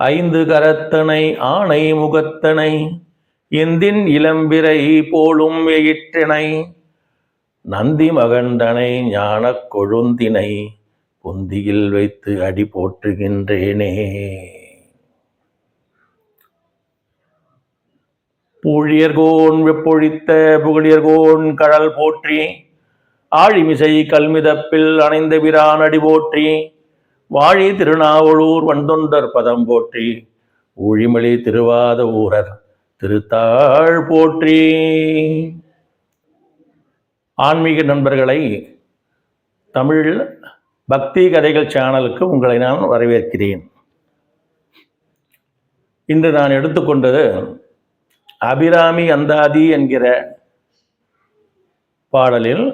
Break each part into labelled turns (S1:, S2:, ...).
S1: ஐந்து கரத்தனை ஆணை முகத்தனை எந்தின் இளம்பிறை போலும் எயிற்றினை நந்தி மகண்டனை ஞானக் கொழுந்தினை பொந்தியில் வைத்து அடி போற்றுகின்றேனே. பூழியர்கோன் வெப்பொழித்த புகழியர்கோன் கடல் போற்றி ஆழிமிசை கல்மிதப்பில் அணைந்த பிரான் அடி போற்றி வாழி திருநாவலூர் வந்தொண்டர் பதம் போற்றி ஒழிமொழி திருவாத ஊரர் திருத்தாள் போற்றி. ஆன்மீக நண்பர்களை தமிழ் பக்தி கதைகள் சேனலுக்கு உங்களை நான் வரவேற்கிறேன். இன்று நான் எடுத்துக்கொண்டது அபிராமி அந்தாதி என்கிற பாடலில்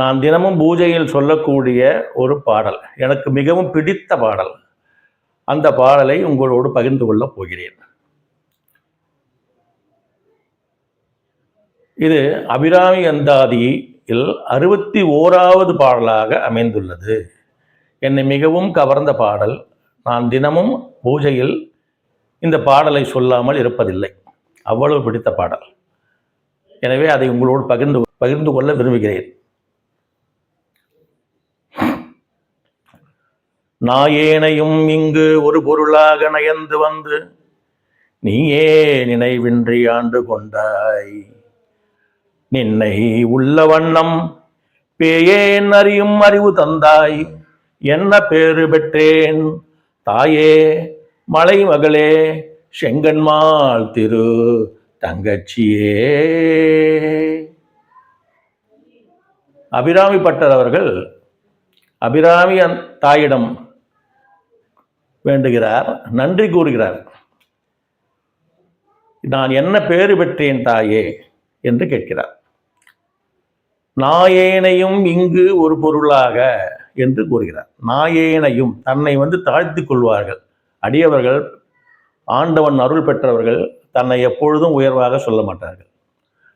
S1: நான் தினமும் பூஜையில் சொல்லக்கூடிய ஒரு பாடல். எனக்கு மிகவும் பிடித்த பாடல். அந்த பாடலை உங்களோடு பகிர்ந்து கொள்ளப் போகிறேன். இது அபிராமி அந்தாதியில் அறுபத்தி ஓராவது பாடலாக அமைந்துள்ளது. என்னை மிகவும் கவர்ந்த பாடல். நான் தினமும் பூஜையில் இந்த பாடலை சொல்லாமல் இருப்பதில்லை. அவ்வளவு பிடித்த பாடல். எனவே அதை உங்களோடு பகிர்ந்து பகிர்ந்து கொள்ள விரும்புகிறேன். நாயேனையும் இங்கு ஒரு பொருளாக நயந்து வந்து நீயே நினைவின்றி ஆண்டு கொண்டாய். நின்னை உள்ள வண்ணம் பேயேன் அறியும் அறிவு தந்தாய். என்ன பேறு பெற்றேன்? தாயே மலை மகளே செங்கன்மாள் திரு தங்கச்சியே. அபிராமி பட்டர் அவர்கள் அபிராமி அந் தாயிடம் வேண்டுகிறார் நன்றி கூறுகிறார். நான் என்ன பேறு பெற்றேன் தாயே? என்று கேட்கிறார். நாயேனையும் இங்கு ஒரு பொருளாக என்று கூறுகிறார். நாயேனையும் தன்னை வந்து தாழ்த்திக் கொள்வார்கள். அடியவர்கள் ஆண்டவன் அருள் பெற்றவர்கள் தன்னை எப்பொழுதும் உயர்வாக சொல்ல மாட்டார்கள்.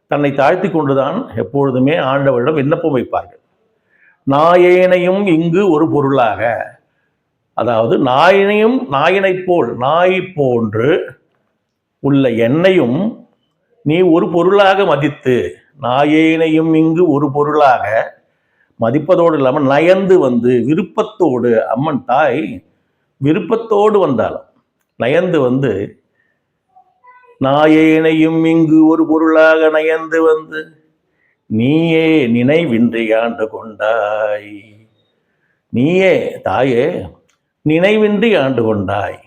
S1: தன்னை தாழ்த்தி கொண்டுதான் எப்பொழுதுமே ஆண்டவரிடம் விண்ணப்பம் வைப்பார்கள். நாயேனையும் இங்கு ஒரு பொருளாக அதாவது நாயினையும் நாயினைப் போல் நாய் போன்று உள்ள என்னையும் நீ ஒரு பொருளாக மதித்து நாயேனையும் இங்கு ஒரு பொருளாக மதிப்பதோடு இல்லாமல் நயந்து வந்து விருப்பத்தோடு அம்மன் தாய் விருப்பத்தோடு வந்தாலும் நயந்து வந்து நாயேனையும் இங்கு ஒரு பொருளாக நயந்து வந்து நீயே நினைவின்றி ஆண்டு கொண்டாய். நீயே தாயே நினைவின்றி ஆண்டு கொண்டாய்.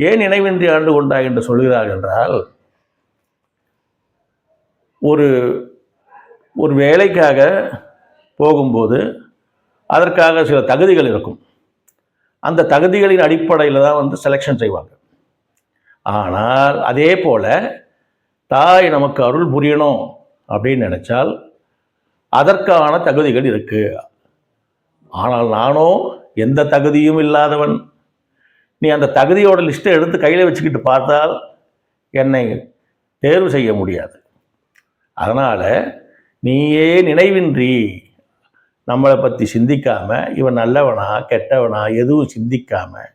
S1: ஏன் நினைவின்றி ஆண்டு கொண்டாய் என்று சொல்கிறார் என்றால் ஒரு ஒரு வேலைக்காக போகும்போது அதற்காக சில தகுதிகள் இருக்கும். அந்த தகுதிகளின் அடிப்படையில் தான் வந்து செலெக்ஷன் செய்வாங்க. ஆனால் அதே போல் தாய் நமக்கு அருள் புரியணும் அப்படின்னு நினச்சால் அதற்கான தகுதிகள் இருக்குது ஆனால் நானோ எந்த தகுதியும் இல்லாதவன். நீ அந்த தகுதியோட லிஸ்ட்டை எடுத்து கையில் வச்சுக்கிட்டு பார்த்தால் என்னை தேர்வு செய்ய முடியாது. அதனால் நீயே நினைவின்றி நம்மளை பற்றி சிந்திக்காமல் இவன் நல்லவனா கெட்டவனா எதுவும் சிந்திக்காமல்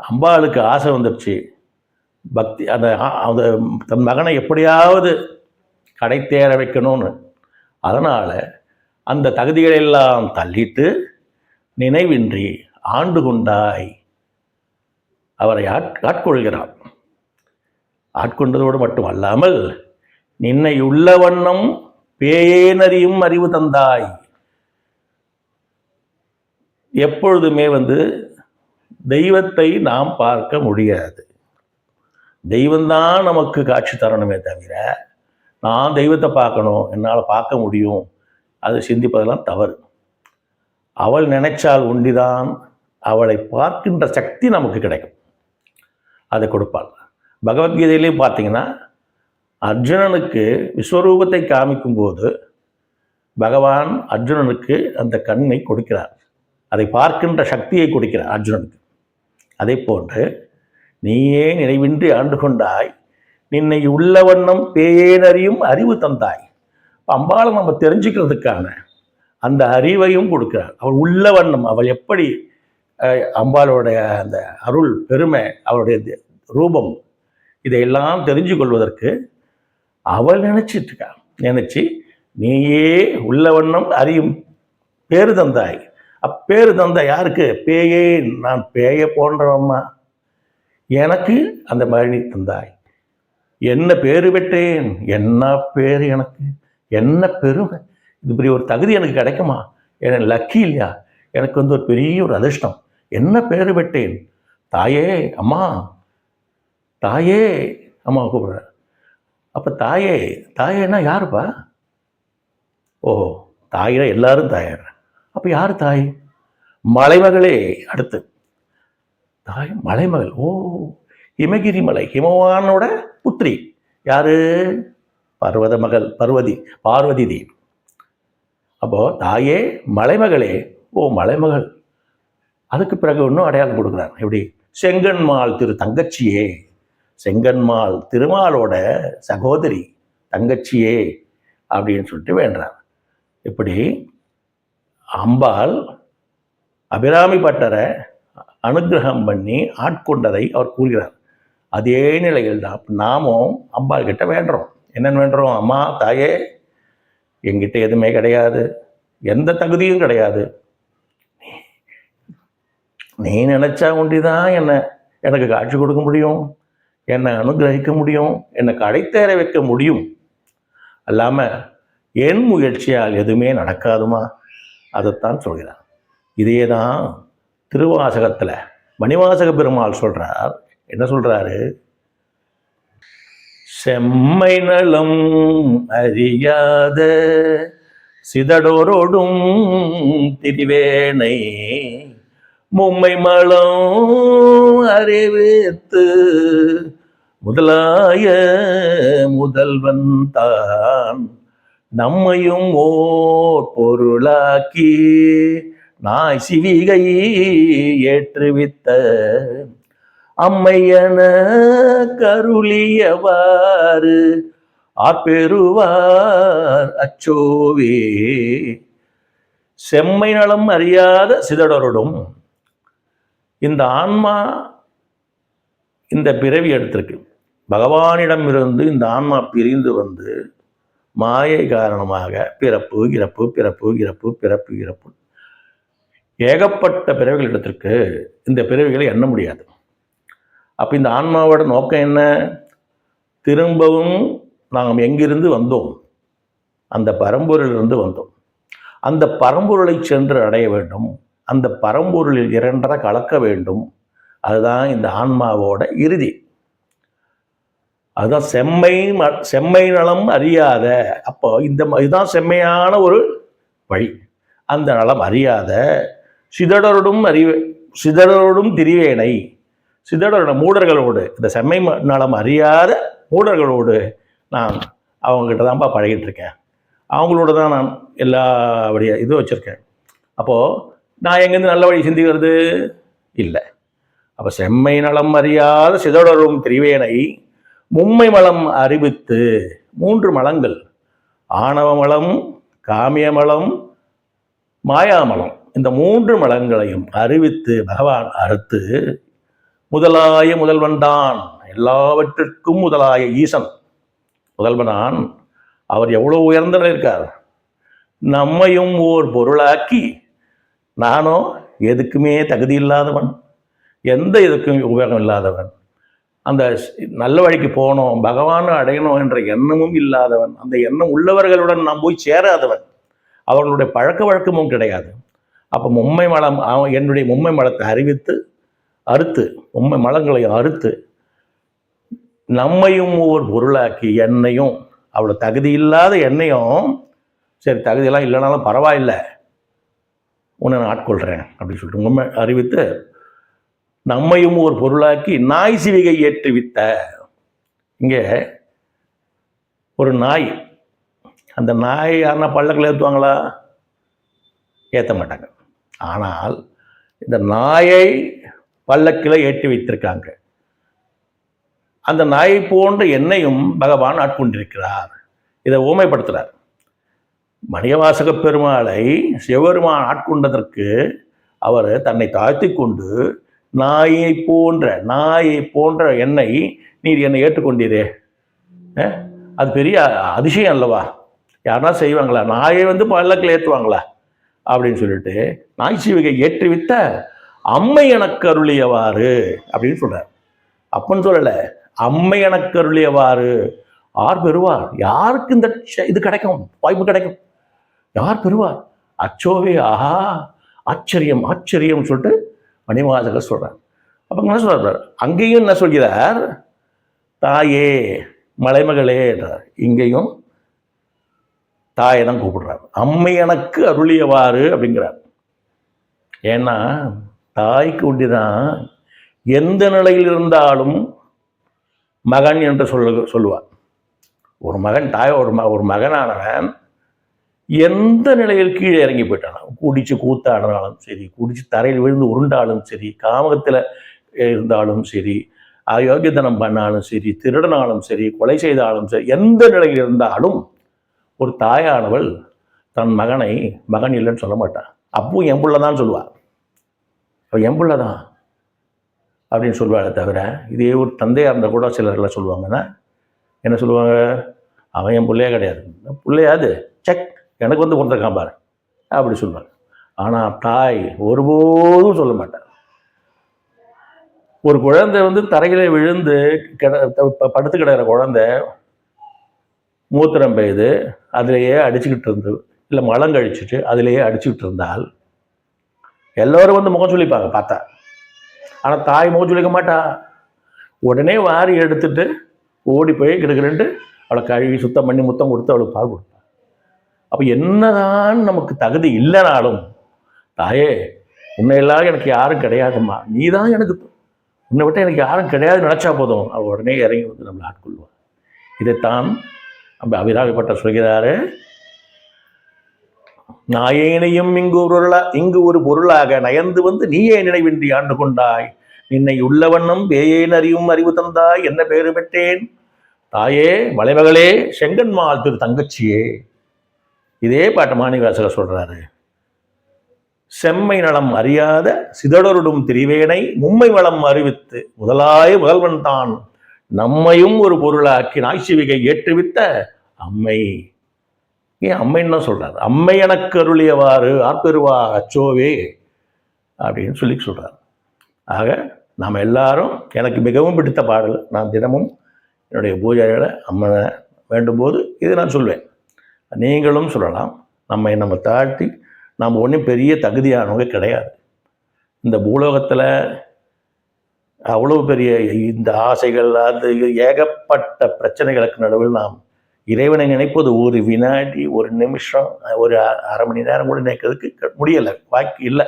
S1: அம்பாளுக்கு ஆசை வந்துடுச்சு. பக்தி அந்த அந்த தன் மகனை எப்படியாவது கடை தேர வைக்கணும்னு. அதனால் அந்த தகுதிகளெல்லாம் தள்ளிட்டு நினைவின்றி ஆண்டு கொண்டாய். அவரை ஆட் ஆட்கொள்கிறான். ஆட்கொண்டதோடு மட்டும் அல்லாமல் நின்னை உள்ள வண்ணம் பேயேனறியும் அறிவு தந்தாய். எப்பொழுதுமே வந்து தெய்வத்தை நாம் பார்க்க முடியாது. தெய்வம்தான் நமக்கு காட்சி தரணுமே தவிர நான் தெய்வத்தை பார்க்கணும் என்னால் பார்க்க முடியும். அது சிந்திப்பதெல்லாம் தவறு. அவள் நினைச்சால் உண்டிதான். அவளை பார்க்கின்ற சக்தி நமக்கு கிடைக்கும். அதை கொடுப்பாள். பகவத்கீதையிலையும் பார்த்தீங்கன்னா அர்ஜுனனுக்கு விஸ்வரூபத்தை காமிக்கும்போது பகவான் அர்ஜுனனுக்கு அந்த கண்ணை கொடுக்கிறார். அதை பார்க்கின்ற சக்தியை கொடுக்கிறார் அர்ஜுனனுக்கு. அதே போன்று நீயே நினைவின்றி ஆண்டு கொண்டாய். நின்னை உள்ள வண்ணம் பேயேனறியும் அறிவு தந்தாய். அம்பாளை நம்ம தெரிஞ்சுக்கிறதுக்கான அந்த அறிவையும் கொடுக்கிறார். அவள் உள்ள வண்ணம் அவள் எப்படி அம்பாளுடைய அந்த அருள் பெருமை அவளுடைய ரூபம் இதையெல்லாம் தெரிஞ்சு கொள்வதற்கு அவள் நினைச்சிட்டு இருக்கா நினைச்சு நீயே உள்ள வண்ணம் அறியும் பேரு தந்தாய். அப்பேரு தந்த யாருக்கு? பேயே நான் பேய போன்றவம்மா. எனக்கு அந்த மாதிரி தந்தாய். என்ன பேரு பெற்றேன்? என்ன பேர் எனக்கு? என்ன பெருமை? இது பெரிய ஒரு தகுதி எனக்கு கிடைக்குமா? எனக்கு லக்கி இல்லையா? எனக்கு வந்து ஒரு பெரிய ஒரு அதிர்ஷ்டம். என்ன பேர் பெற்றேன்? தாயே அம்மா. தாயே அம்மா கூப்பிடுறேன் அப்போ தாயே தாயேன்னா யாருப்பா? ஓ தாயினா எல்லாரும் தாயார். அப்போ யார் தாய்? மலைமகளே அடுத்து. தாய் மலைமகள். ஓ ஹிமகிரி மலை ஹிமவானோட புத்திரி. யாரு? பர்வத மகள் பர்வதி பார்வதி தேவி. அப்போது தாயே மலைமகளே ஓ மலைமகள். அதுக்கு பிறகு இன்னும் அடையாளம் கொடுக்குறாங்க. எப்படி? செங்கன்மாள் திரு தங்கச்சியே செங்கன்மாள் திருமாலோட சகோதரி தங்கச்சியே அப்படின்னு சொல்லிட்டு வேண்டுறார் இப்படி அம்பாள் அபிராமி பட்டரை அனுக்கிரகம் பண்ணி ஆட்கொண்டதை அவர் கூறுகிறார். அதே நிலையில் தான் நாமும் அம்பாள் கிட்ட வேண்டுறோம். என்னென்னு வேண்டுறோம்? அம்மா தாயே என்கிட்ட எதுவுமே கிடையாது. எந்த தகுதியும் கிடையாது. நீ நினைச்சா ஒண்டிதான் என்னை. எனக்கு காட்சி கொடுக்க முடியும். என்னை அனுகிரகிக்க முடியும். என்னை கடைத்தேற வைக்க முடியும். அல்லாமல் என் முயற்சியால் எதுவுமே நடக்காதுமா? அதைத்தான் சொல்கிறார் இதே தான் திருவாசகத்தில் மணிவாசக பெருமாள் சொல்கிறார் என்ன சொல்கிறாரு செம்மை நலம் அறியாத சிதடோரோடும் திரிவேணை மும்மை மலம் அறிவித்து முதலாய முதல்வன் தான். நம்மையும் ஓர் பொருளாக்கி நாய் சிவிகை ஏற்றுவித்த அம்மையன கருளியவாறு ஆப்பெருவார் அச்சோவே. செம்மை நலம் அறியாத சிதடருடும் இந்த ஆன்மா இந்த பிறவி எடுத்திருக்கு. பகவானிடம் இருந்து இந்த ஆன்மா பிரிந்து வந்து மாயை காரணமாக பிறப்பு இறப்பு பிறப்பு இறப்பு பிறப்பு இறப்பு. ஏகப்பட்ட பிறவிகள் இடத்திற்கு இந்த பிறவிகளை எண்ண முடியாது. அப்போ இந்த ஆன்மாவோட நோக்கம் என்ன? திரும்பவும் நாம் எங்கிருந்து வந்தோம்? அந்த பரம்பொருளிலிருந்து வந்தோம். அந்த பரம்பொருளை சென்று அடைய வேண்டும். அந்த பரம்பொருளில் இரண்டரை கலக்க வேண்டும். அதுதான் இந்த ஆன்மாவோட இறுதி. அதுதான் செம்மை ம- செம்மை நலம் அறியாத. அப்போ இந்த ம- இதுதான் செம்மையான ஒரு வழி. அந்த நலம் அறியாத. சிதடருடும் அறிவே சிதடருடும் திரிவேனை சிதடரோட மூடர்களோடு இந்த செம்மை ம- நலம் அறியாத மூடர்களோடு நான் அவங்ககிட்ட தான்ப்பா பழகிட்டு இருக்கேன். அவங்களோட தான் நான் எல்லா வழிய இதுவும் வச்சுருக்கேன். அப்போது நான் எங்கேருந்து நல்ல வழி சிந்திக்கிறது? இல்லை. அப்போ செம்மை நலம் அறியாத சிதடரும் திரிவேனை மும்மை மலம் அறிவித்து மூன்று மலங்கள். ஆணவ மலம் காமிய மலம் மாயாமலம் இந்த மூன்று மலங்களையும் அறிவித்து பகவான் அறுத்து முதலாய முதல்வன்தான் எல்லாவற்றிற்கும் முதலாய ஈசன். முதல்வனான். அவர் எவ்வளோ உயர்ந்த இருக்கார். நம்மையும் ஓர் பொருளாக்கி நானோ எதுக்குமே தகுதி இல்லாதவன். எந்த இதுக்கும் உபயோகம் இல்லாதவன். அந்த நல்ல வழிக்கு போகணும் பகவானை அடையணும் என்ற எண்ணமும் இல்லாதவன். அந்த எண்ணம் உள்ளவர்களுடன் நாம் போய் சேராதவன். அவர்களுடைய பழக்க வழக்கமும் கிடையாது. அப்போ மும்மை மலம் அவன் என்னுடைய மும்மை மலத்தை அறிவித்து அறுத்து உண்மை மலங்களை அறுத்து நம்மையும் ஒரு பொருளாக்கி என்னையும் அவ்வளோ தகுதி இல்லாத என்னையும் சரி தகுதியெல்லாம் இல்லைனாலும் பரவாயில்லை உன்னை நான் ஆட்கொள்கிறேன் அப்படின்னு சொல்லிட்டு உண்மை அறிவித்து நம்மையும் ஒரு பொருளாக்கி நாய் சிவிகை ஏற்றுவித்த இங்கே ஒரு நாய் அந்த நாய் யாருன்னா பல்லக்கில் ஏற்றுவாங்களா? ஏற்ற மாட்டாங்க. ஆனால் இந்த நாயை பல்லக்கில் ஏற்றி வைத்திருக்காங்க. அந்த நாயை போன்ற என்னையும் பகவான் ஆட்கொண்டிருக்கிறார். இதை ஊமைப்படுத்துகிறார் மணியவாசக பெருமாளை சிவபெருமான் ஆட்கொண்டதற்கு அவர் தன்னை தாழ்த்தி கொண்டு நாயை போன்ற நாயை போன்ற என்னை நீர் என்னை ஏற்றுக்கொண்டீரே. அது பெரிய அதிசயம் அல்லவா? யாருன்னா செய்வாங்களா? நாயை வந்து பல்லக்கில் ஏற்றுவாங்களா? அப்படின்னு சொல்லிட்டு நாய் சிவிகை ஏற்றுவித்த அம்மை எனக்கு அருளியவாறு அப்படின்னு சொல்றார். அப்பன்னு சொல்லலை அம்மை எனக்கு அருளியவாறு யார் பெறுவார். யாருக்கு இந்த இது கிடைக்கும்? வாய்ப்பு கிடைக்கும். யார் பெறுவார்? அச்சோவே ஆஹா ஆச்சரியம் ஆச்சரியம் சொல்லிட்டு மணிவாசகர் சொல்கிறார் அப்போ என்ன சொல்கிறார் அங்கேயும் என்ன சொல்கிறார்? தாயே மலைமகளே என்றார். இங்கேயும் தாயை தான் கூப்பிடுறார். அம்மை எனக்கு அருளியவாறு அப்படிங்கிறார். ஏன்னா தாய்க்கு உண்டிதான் எந்த நிலையில் இருந்தாலும் மகன் என்று சொல்ல சொல்லுவார். ஒரு மகன் தாய் ஒரு ம ஒரு மகனானவன் எந்த நிலையில் கீழே இறங்கி போயிட்டானா குடிச்சு கூத்தாடினாலும் சரி குடிச்சு தரையில் விழுந்து உருண்டாலும் சரி காமகத்தில் இருந்தாலும் சரி அயோக்கியத்தனம் பண்ணாலும் சரி திருடனாலும் சரி கொலை செய்தாலும் சரி எந்த நிலையில் இருந்தாலும் ஒரு தாயானவள் தன் மகனை மகன் இல்லைன்னு சொல்ல மாட்டான். அப்பவும் என் பிள்ளை தான் சொல்லுவாள் அவள் என் புள்ள தான் அப்படின்னு சொல்லுவாளே தவிர இதே ஒரு தந்தையாக இருந்தால் கூட சிலர்லாம் சொல்லுவாங்கன்னா என்ன சொல்லுவாங்க? அவன் என் பிள்ளையே கிடையாது. பிள்ளையாது செக். எனக்கு வந்து கொடுத்துருக்கான் பாரு. அப்படி சொல்லுவாங்க ஆனால் தாய் ஒருபோதும் சொல்ல மாட்டார் ஒரு குழந்தை வந்து தரையில் விழுந்து கிட ப- படுத்து கிடக்கிற குழந்தை மூத்திரம் பெய்து அதிலேயே அடிச்சுக்கிட்டு இருந்து இல்லை மலம் கழிச்சிட்டு அதிலேயே அடிச்சுக்கிட்டு இருந்தால் எல்லோரும் வந்து முகம் சொல்லிப்பாங்க பார்த்தா. ஆனால் தாய் முகம் சொல்லிக்க மாட்டா. உடனே வாரி எடுத்துட்டு ஓடி போய் கிடக்கிறேன்ட்டு அவளை கழுவி சுத்தம் பண்ணி முத்தம் கொடுத்து அவளுக்கு பால் கொடுப்பா. அப்போ என்னதான் நமக்கு தகுதி இல்லைனாலும் தாயே உன்னை எல்லாரும் எனக்கு யாரும் கிடையாதும்மா. நீ தான் எனக்கு உன்னை விட்டு எனக்கு யாரும் கிடையாது நினச்சா போதும். அவள் உடனே இறங்கி வந்து நம்மளை ஆட்கொள்வாள் இதைத்தான் நம்ம அபிராமிப்பட்ட சொல்கிறாரு நாயேனையும் இங்கு ஒரு பொருளா இங்கு ஒரு பொருளாக நயந்து வந்து நீயே நினைவின்றி ஆண்டு கொண்டாய். நின்னை உள்ளவண்ணம் பேயேன் அறியும் அறிவு தந்தாய் என்ன பேரு பெற்றேன்? தாயே மலைமகளே செங்கன்மால் திரு தங்கச்சியே. இதே பாட்டு மாணிவாசகர் சொல்றாரு. செம்மை நலம் அறியாத சிதடருடும் திரிவேனை மும்மை வளம் அறிவித்து முதலாய முதல்வன் தான். நம்மையும் ஒரு பொருளாக்கி நாய்ச்சிவிகை ஏற்றுவித்த அம்மை. ஏன் அம்மைன்னு தான் சொல்கிறார் அம்மை எனக்கு அருளியவாறு ஆர்பெருவா அச்சோவே அப்படின்னு சொல்லி சொல்கிறார் ஆக நாம் எல்லாரும் எனக்கு மிகவும் பிடித்த பாடல். நான் தினமும் என்னுடைய பூஜையில் அம்மனை வேண்டும்போது இது நான் சொல்வேன். நீங்களும் சொல்லலாம். நம்மை நம்ம தாழ்த்தி நாம் ஒன்றும் பெரிய தகுதியானவங்க கிடையாது. இந்த பூலோகத்தில் அவ்வளவு பெரிய இந்த ஆசைகள் அது ஏகப்பட்ட பிரச்சனைகளுக்கு நடுவில் நாம் இறைவனை நினைப்பது ஒரு வினாடி ஒரு நிமிஷம் ஒரு அ- அரை மணி நேரம் கூட நினைக்கிறதுக்கு முடியலை வாய்க்கு இல்லை.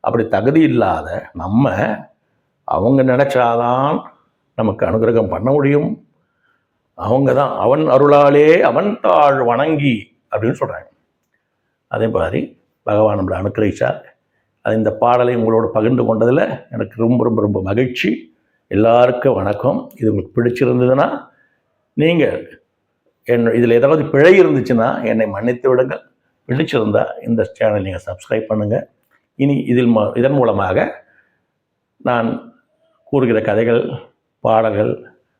S1: அப்படி தகுதி இல்லாத நம்ம அவங்க நினச்சாதான் நமக்கு அனுகிரகம் பண்ண முடியும். அவங்க தான் அவன் அருளாலே அவன் தாழ் வணங்கி அப்படின்னு சொல்கிறாங்க அதே மாதிரி பகவான் நம்மளை அனுக்கிரகிச்சார். அது இந்த பாடலை உங்களோட பகிர்ந்து கொண்டதில் எனக்கு ரொம்ப ரொம்ப ரொம்ப மகிழ்ச்சி. எல்லாருக்கும் வணக்கம். இது உங்களுக்கு பிடிச்சிருந்ததுன்னா நீங்கள் என் இதில் ஏதாவது பிழை இருந்துச்சுன்னா என்னை மன்னித்து விடுங்கள். பிடிச்சிருந்தால் இந்த சேனல் நீங்கள் சப்ஸ்கிரைப் பண்ணுங்கள் இனி இதில் ம இதன் மூலமாக நான் கூறுகிற கதைகள் பாடல்கள்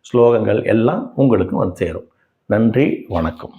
S1: ஸ்லோகங்கள் எல்லாம் உங்களுக்கும் வந்து சேரும். நன்றி வணக்கம்.